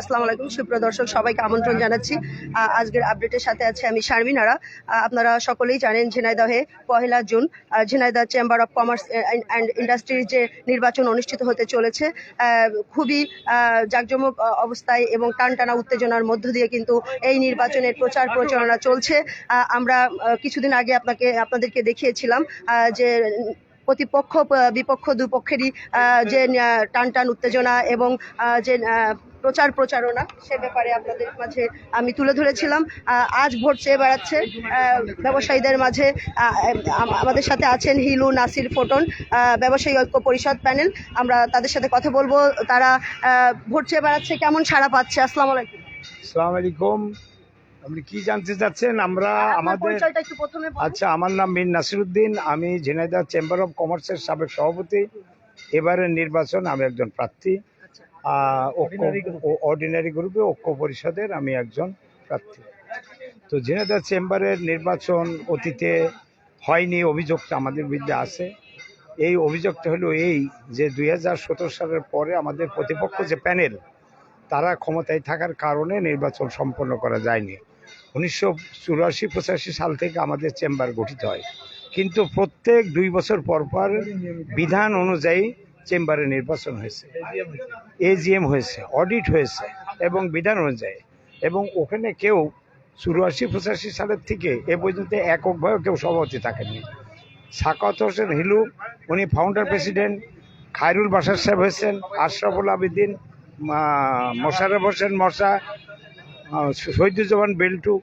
আসসালামু আলাইকুম, সুপ্রিয় দর্শক, সবাইকে আমন্ত্রণ জানাচ্ছি। আজকের আপডেটের সাথে আছে আমি শারমিনারা আপনারা সকলেই জানেন ঝিনাইদহে পহেলা June Jhenaidah chamber of commerce and ইন্ডাস্ট্রির যে নির্বাচন অনুষ্ঠিত হতে চলেছে খুবই জাঁকজমক অবস্থায় এবং টানটানা উত্তেজনার মধ্য দিয়ে কিন্তু এই নির্বাচনের প্রচার প্রচারণা চলছে। আমরা কিছুদিন আগে আপনাকে, আপনাদেরকে দেখিয়েছিলাম যে প্রতিপক্ষ বিপক্ষ দুপক্ষেরই যে টান টান উত্তেজনা এবং যে প্রচার প্রচারণা সে ব্যাপারে আপনাদের মাঝে আমি তুলে ধরেছিলাম। আজ ভোট চেয়ে বেড়াচ্ছে। ব্যবসায়ীদের মাঝে আমাদের সাথে আছেন হিলু নাসির ফোটন ব্যবসায়ী ঐক্য পরিষদ প্যানেল। আমরা তাদের সাথে কথা বলব। তারা ভোট চেয়ে বেড়াচ্ছে কেমন সাড়া পাচ্ছে? আসসালামু আলাইকুম। আসসালামু আলাইকুম। আপনি কি জানতে চাচ্ছেন? আমরা আপনার আমাদের। আচ্ছা আমার নাম মীর নাসিরুদ্দিন। আমি ঝিনাইদহ চেম্বার অফ কমার্সের সাবেক সভাপতি। এবারের নির্বাচন আমি একজন প্রার্থী। অর্ডিনারি গ্রুপে ঐক্য পরিষদের আমি একজন প্রার্থী। তো ঝিনাইদহ চেম্বারের নির্বাচন অতীতে হয়নি অভিযোগটা আমাদের বিরুদ্ধে আছে। এই অভিযোগটা হলো এই যে দু হাজার সতেরো সালের পরে আমাদের প্রতিপক্ষ যে প্যানেল তারা ক্ষমতায় থাকার কারণে নির্বাচন সম্পন্ন করা যায়নি। উনিশশো চুরাশি পঁচাশি সাল থেকে আমাদের চেম্বার গঠিত হয়। কিন্তু প্রত্যেক দুই বছর পর পর বিধান অনুযায়ী চেম্বারে নির্বাচন হয়েছে এজিএম হয়েছে, অডিট হয়েছে এবং বিধান অনুযায়ী। এবং ওখানে কেউ চুরাশি, পঁচাশি সালের থেকে এ পর্যন্ত এককভাবে কেউ সভাপতি থাকেননি। সাকাত হোসেন হিলু, উনি ফাউন্ডার প্রেসিডেন্ট খায়রুল বাসার সাহেব হয়েছেন, আশরাফুল আবিদিন, মা- মোশাররফ হোসেন মশা শহীদুজ্জামান বেল্টু,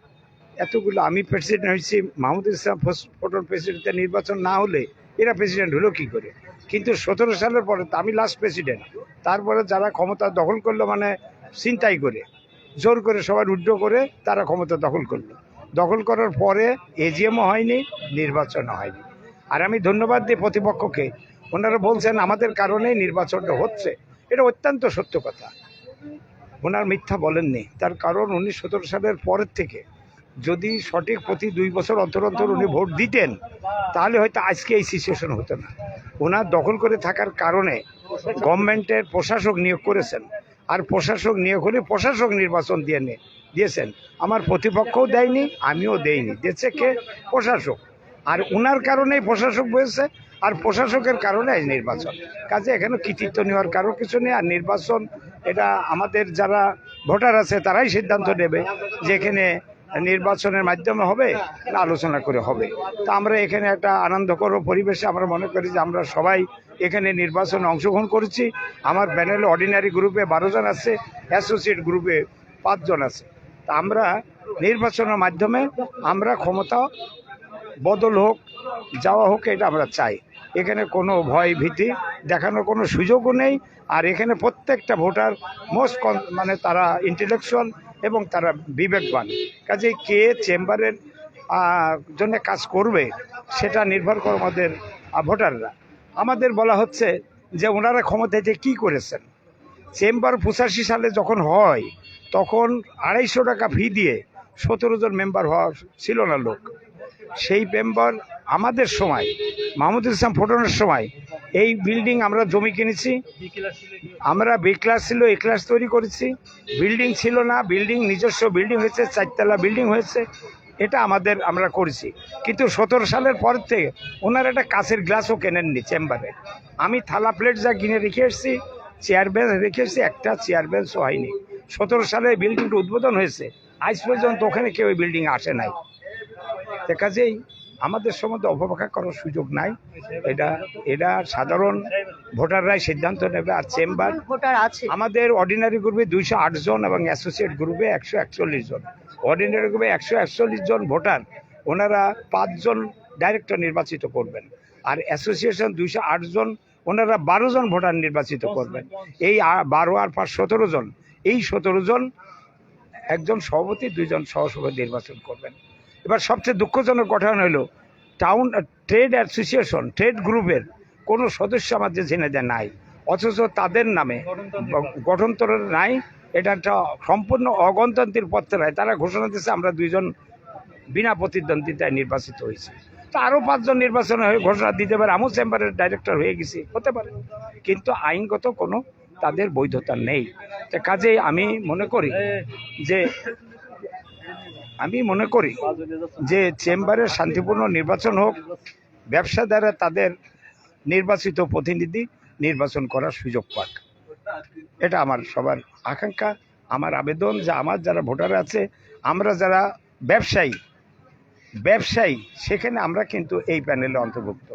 এতগুলো আমি প্রেসিডেন্ট হয়েছি, মাহমুদ ইসলাম ফটোর প্রেসিডেন্টের নির্বাচন না হলে এরা প্রেসিডেন্ট হলো কী করে? কিন্তু সতেরো সালের পরে আমি লাস্ট প্রেসিডেন্ট তারপরে যারা ক্ষমতা দখল করল মানে চিন্তাই করে, জোর করে সবাই উড্ড করে তারা ক্ষমতা দখল করল। দখল করার পরে এজিএমও হয়নি, নির্বাচনও হয়নি। আর আমি ধন্যবাদ দিই প্রতিপক্ষকে। ওনারা বলছেন, আমাদের কারণেই নির্বাচনটা হচ্ছে। এটা অত্যন্ত সত্য কথা। ওনার মিথ্যা বলেননি। তার কারণ উনি সতেরো সালের পরের থেকে যদি সঠিক প্রতি দুই বছর অন্তর অন্তর উনি ভোট দিতেন, তাহলে হয়তো আজকে এই সিচুয়েশন হতো না। ওনার দখল করে থাকার কারণে গভর্নমেন্টের প্রশাসক নিয়োগ করেছেন। আর প্রশাসক নিয়োগ হলে প্রশাসক নির্বাচন দিয়ে দিয়েছেন। আমার প্রতিপক্ষও দেয়নি, আমিও দেইনি। দিয়েছে কে? প্রশাসক। আর ওনার কারণেই প্রশাসক বসেছে আর প্রশাসকের কারণে আজ নির্বাচন। কাজে এখানে কৃতিত্ব নেওয়ার কারও কিছু নেই, আর নির্বাচন, এটা আমাদের যারা ভোটার আছে, তারাই সিদ্ধান্ত নেবে যে এখানে নির্বাচনের মাধ্যমে হবে না, আলোচনা করে হবে। তা আমরা এখানে একটা আনন্দকর পরিবেশে আমরা মনে করি যে আমরা সবাই এখানে নির্বাচনে অংশগ্রহণ করেছি। আমার প্যানেলে অর্ডিনারি গ্রুপে বারো জন আছে, অ্যাসোসিয়েট গ্রুপে পাঁচজন আছে। তা আমরা নির্বাচনের মাধ্যমে আমরা ক্ষমতা বদল হোক, যাওয়া হোক, এটা আমরা চাই। এখানে কোনো ভয় ভীতি দেখানোর কোনো সুযোগও নেই। আর এখানে প্রত্যেকটা ভোটার মোস্ট মানে তারা ইন্টেলেকচুয়াল এবং তারা বিবেকবান। কাজে কে চেম্বারের জন্য কাজ করবে, সেটা নির্ভর করে আমাদের ভোটাররা। আমাদের বলা হচ্ছে যে ওনারা ক্ষমতায় যে কী করেছেন। চেম্বার পঁচাশি সালে যখন হয়, তখন আড়াইশো টাকা ফি দিয়ে সতেরো জন মেম্বার হওয়া ছিল না লোক। সেই মেম্বার আমাদের সময়, মাহমুদুল ইসলাম ফোটনের সময়, এই বিল্ডিং আমরা জমি কিনেছি। আমরা বি ক্লাস ছিল এ ক্লাস তৈরি করেছি। বিল্ডিং ছিল না বিল্ডিং নিজস্ব বিল্ডিং হয়েছে, চারতলা বিল্ডিং হয়েছে। এটা আমাদের আমরা করেছি। কিন্তু সতেরো সালের পর থেকে ওনার একটা কাছের গ্লাসও কেনেননি চেম্বারে আমি থালা প্লেট যা কিনে রেখে এসেছি চেয়ার বেঞ্চ রেখে এসেছি, একটা চেয়ার বেঞ্চও হয়নি। সতেরো সালে বিল্ডিংটা উদ্বোধন হয়েছে। আজ পর্যন্ত ওখানে কেউ বিল্ডিং আসে নাই। তো কাজেই আমাদের সম্বন্ধে অপব্যাখ্যা করার সুযোগ নাই। এটা এটা সাধারণ ভোটাররাই সিদ্ধান্ত নেবে আর চেম্বার ভোটার আছে? আমাদের অর্ডিনারি গ্রুপে দুইশো আট জন এবং অ্যাসোসিয়েট গ্রুপে একশো একচল্লিশ জন। অর্ডিনারি গ্রুপে একশো একচল্লিশ জন ভোটার ওনারা পাঁচজন ডাইরেক্টর নির্বাচিত করবেন। আর অ্যাসোসিয়েশন দুইশো আট জন ওনারা বারো জন ভোটার নির্বাচিত করবেন। এই বারো আর পাঁচ সতেরো জন এই সতেরো জন একজন সভাপতি দুইজন সহসভাপতি নির্বাচন করবেন। এবার সবচেয়ে দুঃখজনক ঘটনা হলো টাউন ট্রেড অ্যাসোসিয়েশন ট্রেড গ্রুপের কোনো সদস্য আমাদের ঝিনাইদে নাই, অথচ তাদের নামে গ- গঠনতর নাই, এটা একটা সম্পূর্ণ অগণতান্ত্রিক পত্রায় তারা ঘোষণা দিয়েছে আমরা দুইজন বিনা প্রতিদ্বন্দ্বিতায় নির্বাচিত হয়েছি। তা আরও পাঁচজন নির্বাচন হয়ে ঘোষণা দিতে পারে আমিও চেম্বারের ডাইরেক্টর হয়ে গেছি, হতে পারে। কিন্তু আইনগত কোনো তাদের বৈধতা নেই। তা কাজেই আমি মনে করি যে আমি মনে করি যে চেম্বারের শান্তিপূর্ণ নির্বাচন হোক, ব্যবসাদাররা তাদের নির্বাচিত প্রতিনিধি নির্বাচন করার সুযোগ পাক। এটা আমার সবার আকাঙ্ক্ষা, আমার আবেদন যে আমার যারা ভোটার আছে, আমরা যারা ব্যবসায়ী ব্যবসায়ী, সেখানে আমরা কিন্তু এই প্যানেলে অন্তর্ভুক্ত।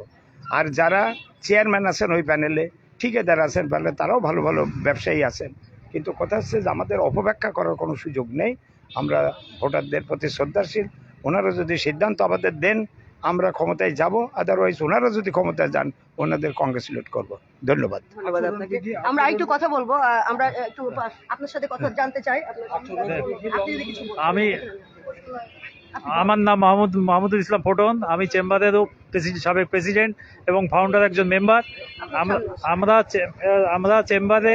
আর যারা চেয়ারম্যান আছেন ওই প্যানেলে, ঠিকাদার আছেন প্যানেলে, তারাও ভালো ভালো ব্যবসায়ী আছেন। কিন্তু কথা হচ্ছে যে আমাদের অপব্যাখ্যা করার কোনো সুযোগ নেই। আমরা ভোটারদের প্রতি শ্রদ্ধাশীল। ওনারা যদি সিদ্ধান্ত আমাদের দেন আমরা ক্ষমতায় যাব। আদারওয়াইজ ওনারা যদি ক্ষমতায় যান ওনাদের কংগ্রেচুলেট করব। ধন্যবাদ। ধন্যবাদ আপনাকে। আমরা একটু কথা বলব। আমরা একটু আপনার সাথে কথা জানতে চাই। আপনার আপনি যদি কিছু বলতে আমি আমার নাম মাহমুদ মাহমুদুল ইসলাম ফোটন। আমি চেম্বারেরও প্রেসিডেন্ট সাবেক প্রেসিডেন্ট এবং ফাউন্ডার একজন মেম্বার আমরা আমরা আমরা চেম্বারে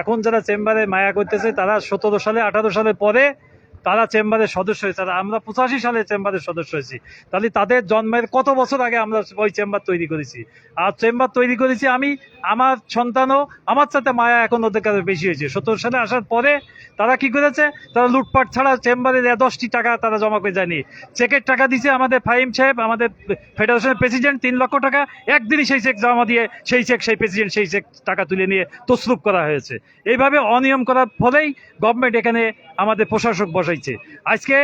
এখন যারা চেম্বারে মায়া করতেছে তারা সতেরো সালে আঠারো সালের পরে তারা চেম্বারের সদস্য হয়েছে আমরা পঁচাশি সালে চেম্বারের সদস্য হয়েছি। তাহলে তাদের জন্মের কত বছর আগে আমরা ওই চেম্বার তৈরি করেছি? আর চেম্বার তৈরি করেছি আমি, আমার সন্তানও আমার সাথে মায়া এখন ওদের কাছে বেশি হয়েছে। সত্তর সালে আসার পরে তারা কি করেছে? তারা লুটপাট ছাড়া চেম্বারের দশটি টাকা তারা জমা করে যায়নি চেকের টাকা দিছে আমাদের ফাহিম সাহেব, আমাদের ফেডারেশনের প্রেসিডেন্ট, তিন লক্ষ টাকা। একদিনই সেই চেক জমা দিয়ে সেই চেক, সেই প্রেসিডেন্ট, সেই চেক টাকা তুলে নিয়ে তসরুপ করা হয়েছে। এইভাবে অনিয়ম করার ফলেই গভর্নমেন্ট এখানে আমাদের প্রশাসক বসাইছে আজকে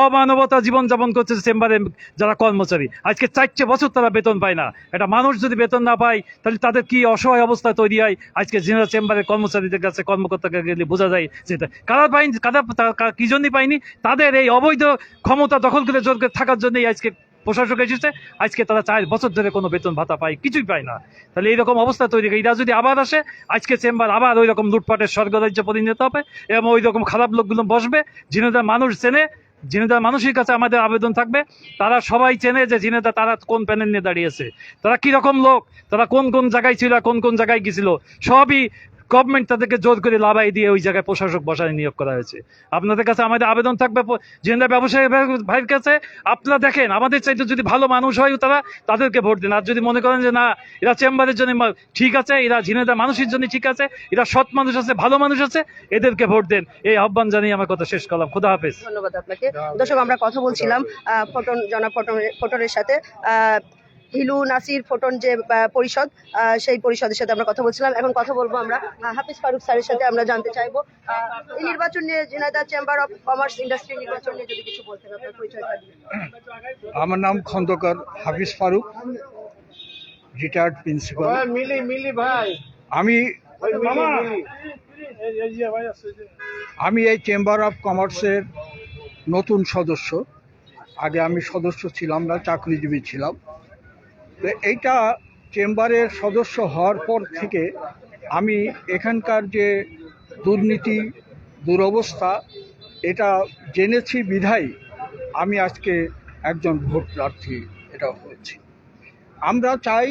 অমানবতা জীবনযাপন করছে চেম্বারে যারা কর্মচারী। আজকে চারটে বছর তারা বেতন পায় না। এটা মানুষ যদি বেতন না পায়, তাহলে তাদের কি অসহায় অবস্থা তৈরি হয়? আজকে জেনারেল চেম্বারের কর্মচারীদের কাছে, কর্মকর্তাকে গেলে বোঝা যায় যেটা কারা পায়নি কারা কি জন্যই পায়নি? তাদের এই অবৈধ ক্ষমতা দখল করে জোর করে থাকার জন্যই আজকে প্রশাসক এসেছে। আজকে তারা চার বছর ধরে কোনো বেতন ভাতা পায়, কিছুই পায় না। তাহলে এইরকম অবস্থা তৈরি এরা যদি আবার আসে, আজকে চেম্বার আবার ওই রকম লুটপাটের স্বর্গরাজ্য পরিণত হবে এবং ওই রকম খারাপ লোকগুলো বসবে। জিনেদা মানুষ চেনে, জিনেদা মানুষের কাছে আমাদের আবেদন থাকবে। তারা সবাই চেনে যে জিনেদা তারা কোন প্যানেল নিয়ে দাঁড়িয়েছে। তারা কি রকম লোক? তারা কোন কোন জায়গায় ছিল কোন কোন জায়গায় গেছিল সবই গভর্নমেন্ট তাদেরকে জোর করে লাভাই দিয়ে ওই জায়গায় প্রশাসক বসায় নিয়োগ করা হয়েছে। আপনাদের কাছে আমাদের আবেদন থাকবে, জেনারেল ব্যবসায়ী ভাইয়ের কাছে আপনারা দেখেন, আমাদের চাইতে যদি ভালো মানুষ হয় তারা তাদেরকে ভোট দেন। আর যদি মনে করেন যে না, এরা চেম্বারের জন্য ঠিক আছে, এরা ঝিনেদা মানুষের জন্য ঠিক আছে, এরা সৎ মানুষ আছে, ভালো মানুষ আছে, এদেরকে ভোট দেন। এই আহ্বান জানিয়ে আমার কথা শেষ করলাম। খুদা হাফেজ। ধন্যবাদ আপনাকে। দর্শক, আমরা কথা বলছিলাম ফোটন জনাব ফোটনের সাথে। হিলু নাসির ফোটন যে পরিষদ সেই পরিষদের সাথে আমরা কথা বলছিলাম। এখন কথা বলব আমরা হাফিজ ফারুক স্যারের সাথে আমরা জানতে চাইব। এই নির্বাচন নিয়ে Jhenaida chamber of commerce industry নির্বাচন নিয়ে যদি কিছু বলতেন আপনার পরিচয়টা আমার নাম খন্দকার হাফিজ ফারুক রিটায়ার্ড প্রিন্সিপাল মিলি মিলি ভাই। আমি আমি এই চেম্বার অফ কমার্সের নতুন সদস্য। আগে আমি সদস্য ছিলাম না চাকরিজীবী ছিলাম। এইটা চেম্বারের সদস্য হওয়ার পর থেকে আমি এখানকার যে দুর্নীতি, দুরবস্থা, এটা জেনেছি বিধায় আমি আজকে একজন ভোট প্রার্থী এটা হয়েছি। আমরা চাই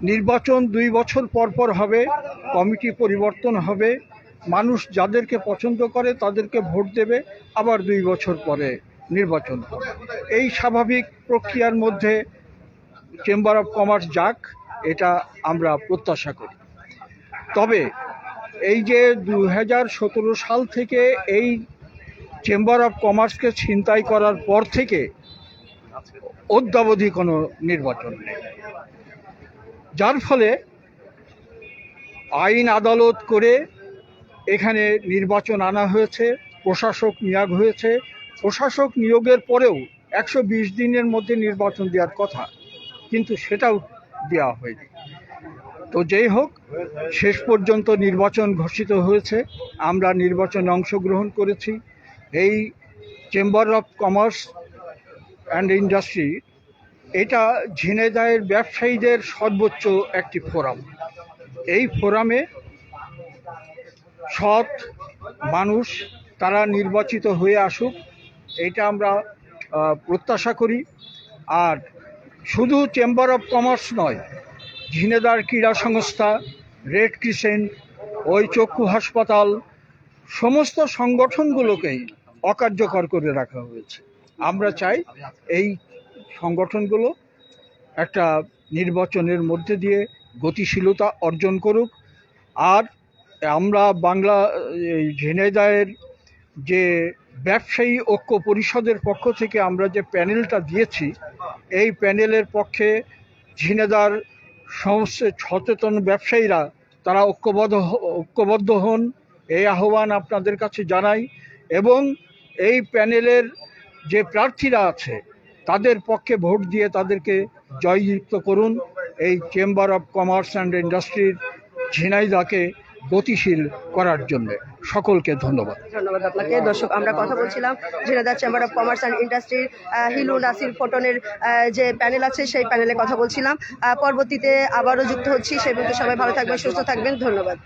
নির্বাচন দুই বছর পর পর হবে, কমিটি পরিবর্তন হবে, মানুষ যাদেরকে পছন্দ করে তাদেরকে ভোট দেবে, আবার দুই বছর পরে নির্বাচন হবে। এই স্বাভাবিক প্রক্রিয়ার মধ্যে চেম্বার অফ কমার্স যাক, এটা আমরা প্রত্যাশা করি। তবে এই যে দু হাজার সতেরো সাল থেকে এই চেম্বার অফ কমার্সকে ছিনতাই করার পর থেকে অদ্যাবধি কোনো নির্বাচন নেই। যার ফলে আইন আদালত করে এখানে নির্বাচন আনা হয়েছে, প্রশাসক নিয়োগ হয়েছে। প্রশাসক নিয়োগের পরেও একশো বিশ দিনের মধ্যে নির্বাচন দেওয়ার কথা। কিন্তু সেটাও দেওয়া হয়নি। তো যেই হোক, শেষ পর্যন্ত নির্বাচন ঘোষিত হয়েছে। আমরা নির্বাচনে অংশগ্রহণ করেছি। এই chamber of commerce and industry এটা ঝিনেদায়ের ব্যবসায়ীদের সর্বোচ্চ একটি ফোরাম। এই ফোরামে সৎ মানুষ, তারা নির্বাচিত হয়ে আসুক, এটা আমরা প্রত্যাশা করি। আর শুধু চেম্বার অফ কমার্স নয় ঝিনেদার ক্রীড়া সংস্থা রেড ক্রিসেন্ট ওই চক্ষু হাসপাতাল, সমস্ত সংগঠনগুলোকেই অকার্যকর করে রাখা হয়েছে। আমরা চাই এই সংগঠনগুলো একটা নির্বাচনের মধ্যে দিয়ে গতিশীলতা অর্জন করুক। আর আমরা বাংলা, এই ঝিনাইদহের যে ব্যবসায়ী ঐক্য পরিষদের পক্ষ থেকে আমরা যে প্যানেলটা দিয়েছি, এই প্যানেলের পক্ষে ঝিনেদার সমস্ত সচেতন ব্যবসায়ীরা তারা ঐক্যবদ্ধ ঐক্যবদ্ধ হন। এই আহ্বান আপনাদের কাছে জানাই এবং এই প্যানেলের যে প্রার্থীরা আছে, তাদের পক্ষে ভোট দিয়ে তাদেরকে জয়যুক্ত করুন। এই চেম্বার অফ কমার্স অ্যান্ড ইন্ডাস্ট্রির ঝিনাইদাকে গতিশীল করার জন্য। সকলকে ধন্যবাদ। ধন্যবাদ আপনাকে। দর্শক, আমরা কথা বলছিলাম Jhenaidah chamber of commerce and ইন্ডাস্ট্রির হিলু নাসির ফোটনের যে প্যানেল আছে সেই প্যানেলে কথা বলছিলাম। পরবর্তীতে আবারও যুক্ত হচ্ছি। সেই মধ্যে সবাই ভালো থাকবেন, সুস্থ থাকবেন। ধন্যবাদ।